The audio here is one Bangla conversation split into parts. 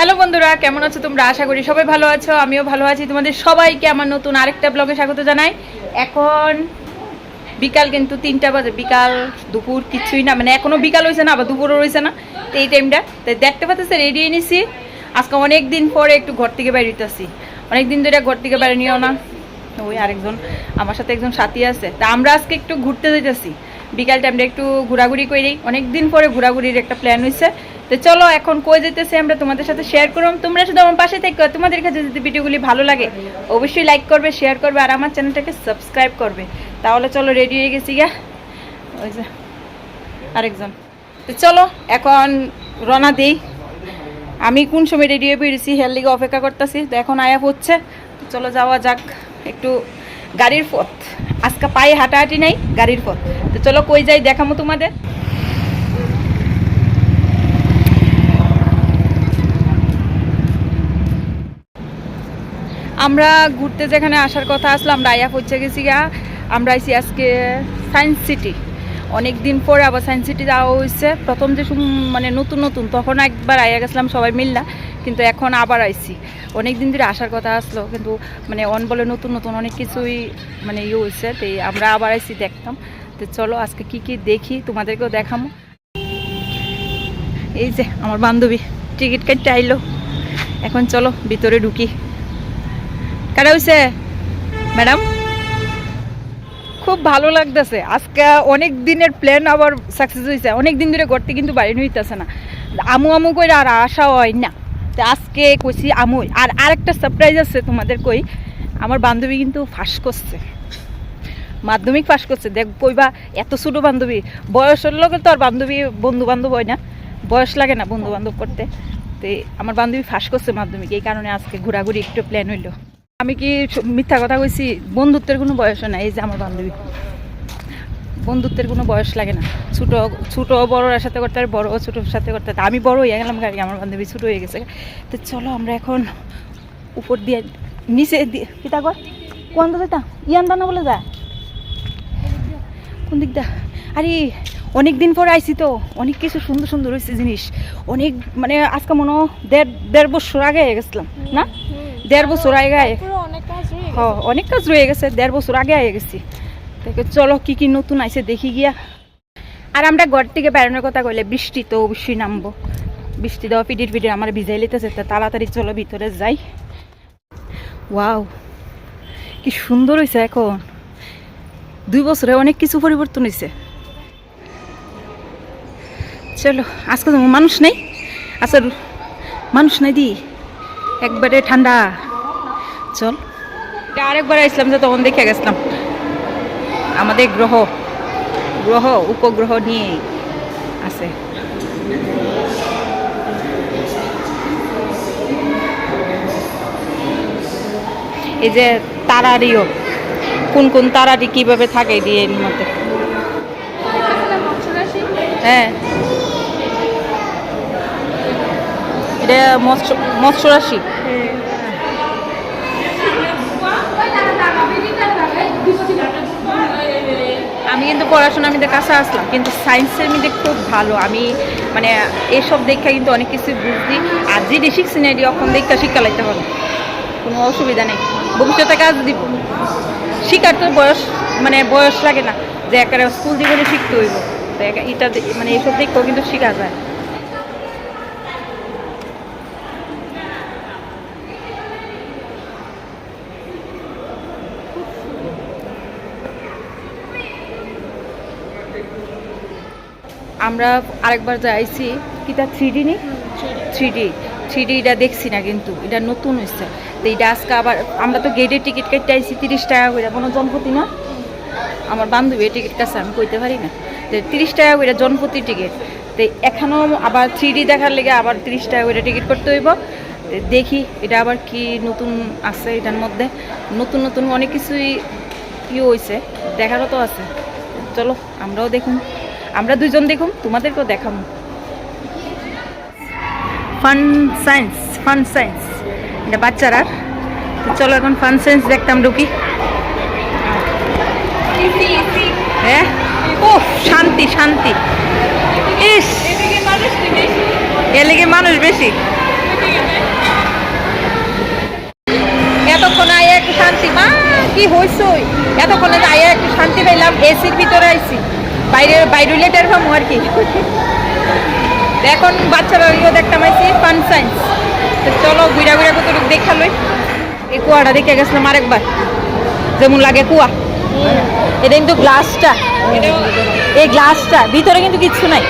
হ্যালো বন্ধুরা, কেমন আছো তোমরা? আশা করি সবাই ভালো আছো, আমিও ভালো আছি। তোমাদের সবাইকে আমার নতুন আরেকটা ব্লগে স্বাগত জানাই। এখন বিকাল কিন্তু তিনটা বাজে, বিকাল, দুপুর কিছুই না মানে এখনও বিকাল হয়েছে না, আবার দুপুরও রয়েছে না এই টাইমটা তো দেখতে পাচ্ছি রেডি নিছি আজকে অনেক দিন পরে একটু ঘর থেকে বেরিয়েছি অনেক দিন ধরে ঘর থেকে বেরিয়ে নিও না। ওই আরেকজন, আমার সাথে একজন সাথী আছে। তা আমরা আজকে একটু ঘুরতে যেতেছি বিকাল টাইমটা একটু ঘোরাঘুরি করি। অনেক দিন পরে ঘোরাঘুরির একটা প্ল্যান হয়েছে তো চলো, এখন কই যেতেছি আমরা? তোমাদের সাথে শেয়ার করলাম তোমরা শুধু আমার পাশে থেকে, তোমাদের কাছে যদি ভিডিওগুলি ভালো লাগে, অবশ্যই লাইক করবে শেয়ার করবে, আর আমার চ্যানেলটাকে সাবস্ক্রাইব করবে। তাহলে চলো রেডি হয়ে গেছি গা। ওই যে, আরেকজন। তো চলো, এখন রওনা দিই। আমি কোন সময় রেডি হয়ে বেরিয়েছি হেয়ার লিগে অপেক্ষা করতেছি। তো এখন আয়া হচ্ছে। চলো যাওয়া যাক, একটু গাড়ির পথ। আজকে পায়ে হাঁটাহাঁটি নাই, গাড়ির পথ। তো চলো কই যাই, দেখামো তোমাদের। আমরা ঘুরতে যেখানে আসার কথা আসলো, আমরা আয়া পৌঁছে গেছি গা। আমরা আইছি আজকে সায়েন্স সিটি অনেক দিন পরে আবার সায়েন্স সিটি যাওয়া হয়েছে। প্রথম যে মানে নতুন নতুন, তখন একবার আইয়া গেছিলাম, সবাই মিললা। কিন্তু এখন আবার আইছি। অনেক দিন ধরে আসার কথা আসলো, কিন্তু মানে অন বলে নতুন নতুন অনেক কিছুই মানে ইয়ে হয়েছে, তো আমরা আবার আইছি দেখতাম। তো চলো, আজকে কি কি দেখি, তোমাদেরকেও দেখামো। এই যে, আমার বান্ধবী, টিকিট কাটতে আইলো। এখন চলো, ভিতরে ঢুকি। কারা হয়েছে ম্যাডাম? খুব ভালো লাগতেছে। আজকে অনেক দিনের প্ল্যান আবার সাকসেস হয়েছে অনেক দিন ধরে ঘরতে কিন্তু বাড়ি হইতেছে না। আমু আমু করে আর আসা হয় না। তো আজকে কইছি আমু। আর আরেকটা সারপ্রাইজ আছে তোমাদের কই, আমার বান্ধবী কিন্তু ফাঁস করছে। মাধ্যমিক পাস করছে। দেখ, কইবা এত ছোটো বান্ধবী। বয়সের লোকের তো আর বান্ধবী বন্ধু বান্ধব হয় না। বয়স লাগে না বন্ধু বান্ধব করতে। তো আমার বান্ধবী ফাঁস করছে মাধ্যমিক। এই কারণে আজকে ঘোরাঘুরি একটু প্ল্যান হইল। আমি কি মিথ্যা কথা কইছি? বন্ধুত্বের কোনো বয়স নাই, এই যে আমার বান্ধবী। বন্ধুত্বের কোনো বয়স লাগে না। ছোটো ছোটো বড়োর সাথে করতে পারে, বড় ছোটোর সাথে করতে পারে। আমি বড় হয়ে গেলাম গাড়ি আমার বান্ধবী ছোটো হয়ে গেছে তো চলো আমরা এখন উপর দিয়ে, নিচে দিয়ে কিতা কর? কোন দাদা ইয়ান দানা বলে যা। কোন দিকটা আরে অনেক দিন পর আইছি তো। অনেক কিছু সুন্দর সুন্দর হয়েছে জিনিস। অনেক মানে আজকে মনে দেড় দেড় বছর আগে গেছিলাম, না? দেড় বছর আগে আগে অনেক কাজ হ অনেক কাজ রয়ে গেছে দেড় বছর আগে আগে গেছি। তাকে চলো কি কি নতুন আইছে দেখি গিয়া। আর আমরা ঘর থেকে বেড়ানোর কথা কইলে বৃষ্টি তো অবশ্যই নামবো। বৃষ্টি দেওয়া পিটির পিটির আমার ভিজাই লিতেছে তো তাড়াতাড়ি চলো ভিতরে যাই। ওয়াও কি সুন্দর হয়েছে এখন। দুই বছরে অনেক কিছু পরিবর্তন হয়েছে চলো আজকে মানুষ নেই। আচ্ছা মানুষ নাই দি। একবারে ঠান্ডা। চল। আরেকবার আসলাম যে তখন দেখে গেছিলাম। আমাদের গ্রহ গ্রহ উপগ্রহ নিয়ে আছে। এই যে তারারিও কোন কোন তারারি কীভাবে থাকে দিয়ে এর মধ্যে হ্যাঁ। এটা মৎস্য রাশি আমি কিন্তু পড়াশোনা আমি কাছে আসলাম, কিন্তু সায়েন্সের মধ্যে খুব ভালো। আমি মানে এসব দেখা কিন্তু অনেক কিছু বুঝছি। আর যে শিখছি না এটি এখন দেখা শিক্ষা লাগতে হবে। কোনো অসুবিধা নেই। ভবিষ্যতে কাজ দিব। শিকার তো বয়স মানে বয়স লাগে না। যে একেবারে স্কুল জীবনে শিখতে হইব। এটা মানে এইসব দেখতেও কিন্তু শেখা যায়। আমরা আরেকবার যাইছি কিটা থ্রি ডি নেই থ্রি ডি থ্রি ডি এটা দেখছি না কিন্তু, এটা নতুন হয়েছে তো এটা আজকে আবার, আমরা তো গেটের টিকিট কাটতে আইছি তিরিশ টাকা করে কোনো জনপতি না? আমার বান্ধবী টিকিট কাছে, আমি কইতে পারি না। তো তিরিশ টাকা করে জনপতি টিকিট তো এখানেও আবার থ্রি ডি দেখার লেগে আবার তিরিশ টাকা করে টিকিট করতে হইব। দেখি এটা আবার কি নতুন আছে এটার মধ্যে। নতুন নতুন অনেক কিছুই ইয়ে হয়েছে দেখারও তো আছে। চলো, আমরাও দেখুন। আমরা দুজন দেখুন, তোমাদেরকেও দেখাম ফান সায়েন্স ফান সায়েন্স এটা বাচ্চারা। চলো এখন ফান সায়েন্স দেখতাম ঢুকি হ্যাঁ? ও, শান্তি শান্তি। ইস! এলেগে মানুষ বেশি। এতক্ষণ আয়া একটু শান্তি। মা, কি হইসই? এতক্ষণ আয়া একটু শান্তি পাইলাম এসির ভিতরে আইসি বাইরে বাইরে লেটার ফামু আর কি। এখন বাচ্চারা ইয়ে দেখতাম আইছি ফান সায়েন্স চলো গুইরা গুইরা কতটুকু দেখালই এই কুয়াটা দেখে গেছিলাম আরেকবার। যেমন লাগে কুয়া। এটা কিন্তু গ্লাসটা এই গ্লাসটা ভিতরে কিন্তু কিচ্ছু নাই।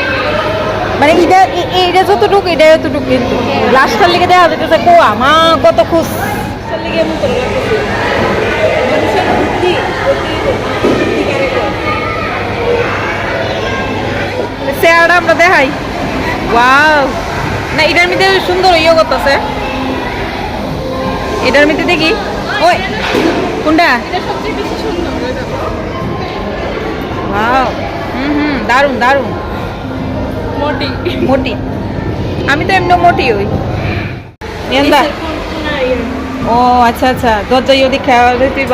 মানে এটা এ- এইটা যতটুকু, এটা যতটুকু কিন্তু। গ্লাসটার লেগে দেওয়া যেতেছে কুয়া। মা, কত খুশ। লেগে এমন করে লাগতেছে। মানুষের বুদ্ধি, বুদ্ধি, বুদ্ধি কারে কয়? চেহারা আমরা দেখাই। ওয়াও না এটার মধ্যে সুন্দর ইয়ে করতেছে। এটার মধ্যে দেখি। ওই কোনটা? ওয়াও হুম হুম দারুণ দারুণ। মোটি। মোটি। আমি তো এমনি মোটি ওই নিয়ন্দা ও আচ্ছা আচ্ছা। দরজা ইয়ে দেখে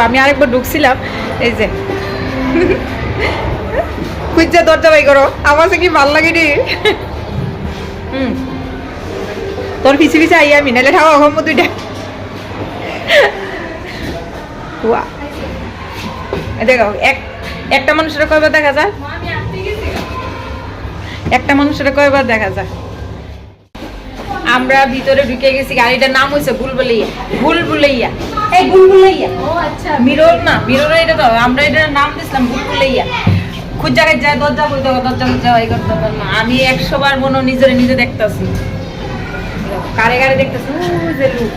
আমি আরেকবার ঢুকছিলাম। এই যে। খুঁজছে দরজা বাই করো। আমার কি ভালো লাগে রে? হুম। তোর পিছি পিছি আই আমি নাহলে ঠাও অহম দুইটা দেখো এক একটা মানুষের কয়বার দেখা যায়? একটা মানুষের কয়বার দেখা যায়? আমরা ভিতরে ঢুকে গেছি গাড়িটার নাম হয়েছে বুলবুলাইয়া। বুলবুলাইয়া। এই বুলবুলাইয়া। ও আচ্ছা। মিরর না মিরর এটা তো আমরা এটার নাম দিছিলাম বুলবুলাইয়া। খুব যায় দরজা বলতে হবে, দরজা বলতে হয় করতে হবে, না। আমি একশো বার মনে নিজের নিজে দেখতাছি। কারে কারে দেখতেছি? যে লোক।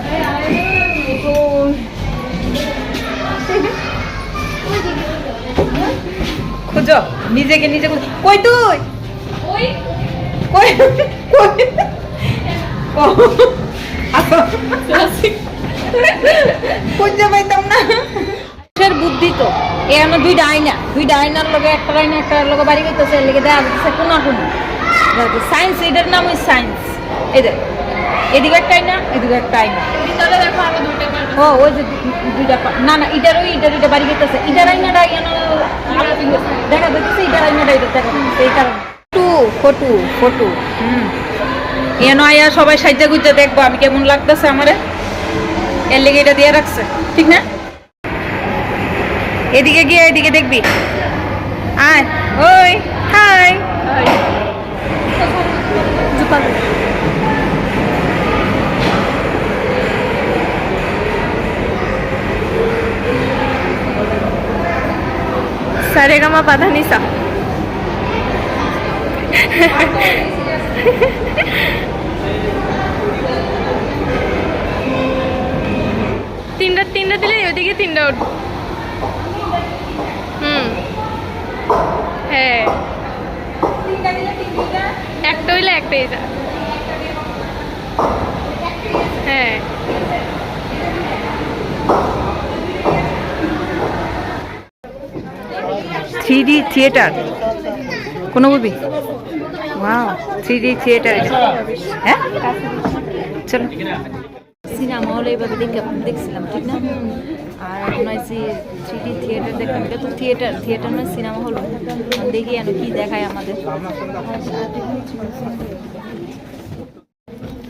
খুঁজো, নিজেকে নিজে। কই তুই? কই? কই? খুঁজে পাইতাম না। মানুষের বুদ্ধি তো। এখানে দুইটা আয়না দুইটা আয়নার লগে একটা আয়না একটা লগে বাড়ি করতেছে লেগে দেখা যাচ্ছে কোনা কোনা সায়েন্স এটার নাম ওই সায়েন্স এই দেখ এদিকে একটা আয়না এদিকে একটা আয়না ও ওই যে দুইটা না না ইটার ওই ইটার ওইটা বাড়ি করতেছে ইটার ইয়ানো দেখা যাচ্ছে ইটার আইনাটা এটা দেখা যাচ্ছে এই কারণে। Photo photo photo. হুম। এনো আয়া সবাই সাজ্জা গুজ্জা দেখব আমি কেমন লাগতেছে আমারে। এর লেগে এটা দিয়ে রাখছে। ঠিক না? এদিকে গিয়ে এদিকে দেখবি। আয় ওই হাই। তিনটা তিনটা দিলে ওইদিকে তিনটা উঠবে হ্যাঁ। একটা হইলে একটাই যা। হ্যাঁ। Three D theatre. কোন movie? Wow three D theatre. হ্যাঁ? চলো। সিনেমা হলে এইভাবে দেখে দেখছিলাম ঠিক না? আর এখন আইসি থ্রি ডি থিয়েটার দেখলাম এটা তো থিয়েটার থিয়েটার নয় সিনেমা হল। দেখি যেন কি দেখায় আমাদের।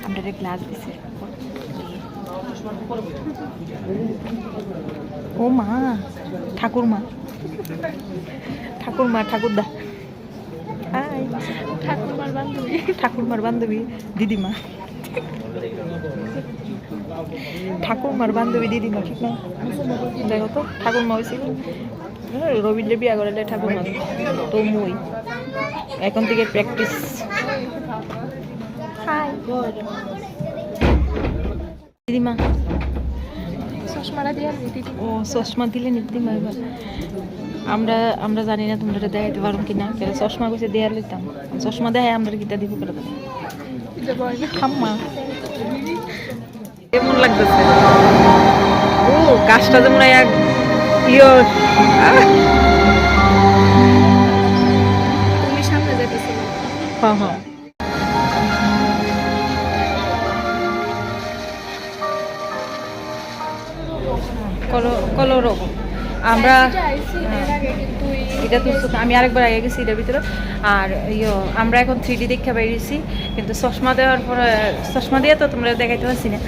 আমরা গ্লাস দিছে। ও মা ঠাকুর মা ঠাকুর মা ঠাকুরদা ঠাকুরমার বান্ধবী। ঠাকুরমার বান্ধবী দিদিমা। ঠাকুরমার বান্ধবী দিদিমা ঠিক না দেখো তো ঠাকুরমা হয়েছিল রবীন্দ্র বিয়া করালে ঠাকুরমা। তো মুই। এখন থেকে প্র্যাকটিস দিদিমা। দিদি। ও চশমা দিলে দিদিমা এবার। আমরা আমরা জানি না তোমরা এটা দেখাইতে পারো কি না কেন চশমা কইছে দেয়া লইতাম। চশমা দেখায় আমরা কিটা দিব করে দেবো। কেমন লাগতেছে? ও গাছটা যেমন এক ইয়ে তুমি সামনে যেতেছিল হ্যাঁ হ্যাঁ। কলো কলরব আমরা এটা তো আমি আরেকবার আগে গেছি এটার ভিতরে। আর ইয়ে আমরা এখন থ্রি ডি দেখা বেরিয়েছি কিন্তু চশমা দেওয়ার পরে চশমা দিয়ে তো তোমরা দেখাইতে পারছি না।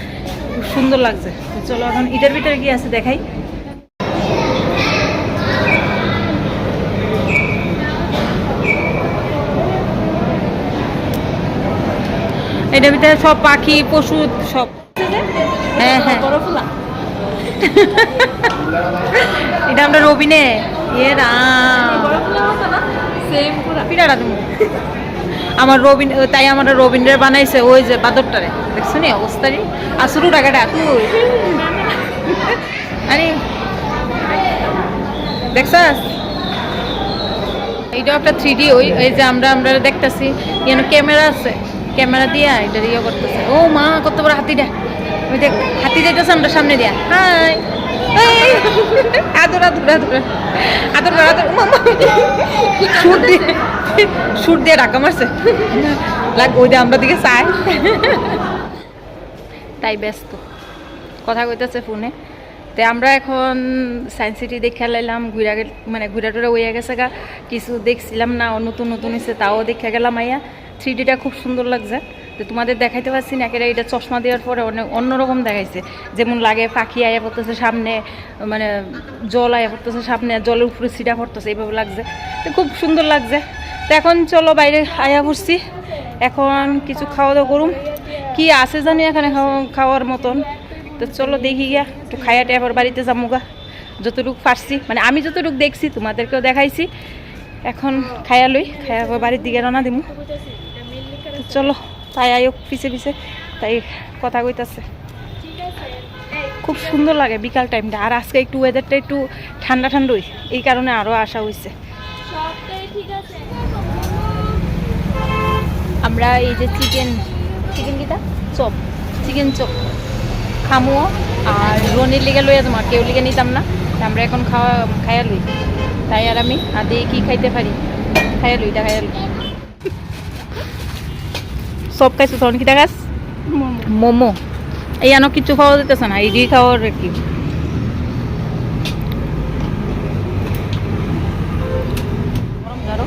খুব সুন্দর লাগছে। চলো এখন এটার ভিতরে কি আছে দেখাই। এটার ভিতরে সব পাখি পশু সব। হ্যাঁ হ্যাঁ। এটা আমরা রবিনে। এ রাম। আমার রবিন তাই আমার রবীন্দ্র বানাইছে ওই যে বাদরটারে। দেখছ নি অবস্থারই আর শুরু টাকাটা তুই আরে। দেখছাস? এইটা একটা থ্রি ডি ওই এই যে আমরা আমরা দেখতেছি। কেন ক্যামেরা আছে। ক্যামেরা দিয়া এটা ইয়ে করতেছে। ও মা কত বড় হাতিটা ওই দেখ হাতি যাইতেছে আমরা সামনে দিয়া। হাই। দিয়ে দিয়ে মারছে। লাগ, ওই আমরা দিকে চাই। তাই ব্যস্ত। কথা কইতেছে ফোনে। তে আমরা এখন সায়েন্স সিটি দেখে লাইলাম, ঘুরা মানে ঘুরা টুরা হইয়া গেছে গা। কিছু দেখছিলাম না, নতুন নতুন তাও দেখে গেলাম আইয়া। থ্রি খুব সুন্দর লাগছে। তো তোমাদের দেখাইতে পারছি না, একেবারে এটা চশমা দেওয়ার পরে অনেক অন্যরকম দেখাইছে। যেমন লাগে পাখি আয়া পড়তেছে সামনে মানে জল আয়া পড়তেছে সামনে, জলের উপরে সিটা পড়তেছে, এইভাবে লাগছে। তো খুব সুন্দর লাগছে। তো এখন চলো বাইরে আয়া পড়ছি। এখন কিছু খাওয়া দাওয়া করুম। কি আছে জানি এখানে খাওয়া- খাওয়ার মতন। তো চলো দেখি গিয়া, একটু খাইয়াটে আবার বাড়িতে যাব গা। যতটুকু পারছি। মানে আমি যতটুকু দেখছি, তোমাদেরকেও দেখাইছি। এখন খাইয়া লই, খাইয়া বাড়ির দিকে রানা দিমু। চলো। তাই আয়ক পিছে পিছে, তাই কথা কইতাছে। খুব সুন্দর লাগে বিকাল টাইমটা আর আজকে একটু ওয়েদারটা একটু ঠান্ডা ঠান্ডাই, এই কারণে আরও আসা হয়েছে আমরা এই যে চিকেন চিকেন কিটা? চপ চিকেন চপ খামো আর রনির লিগে লইয়া তোমার কেউ লিগে নিতাম না। আমরা এখন খাওয়া, খাইয়া লই। তাই আর আমি, আর দিয়ে কি খাইতে পারি? খাইয়া লই, এটা খাইয়া লই। সব খাইছো তখন কিটা খাস মোমো। এই আনো কিছু খাওয়া যেতেছে না এই দিয়ে খাওয়ার কি গরম ধরো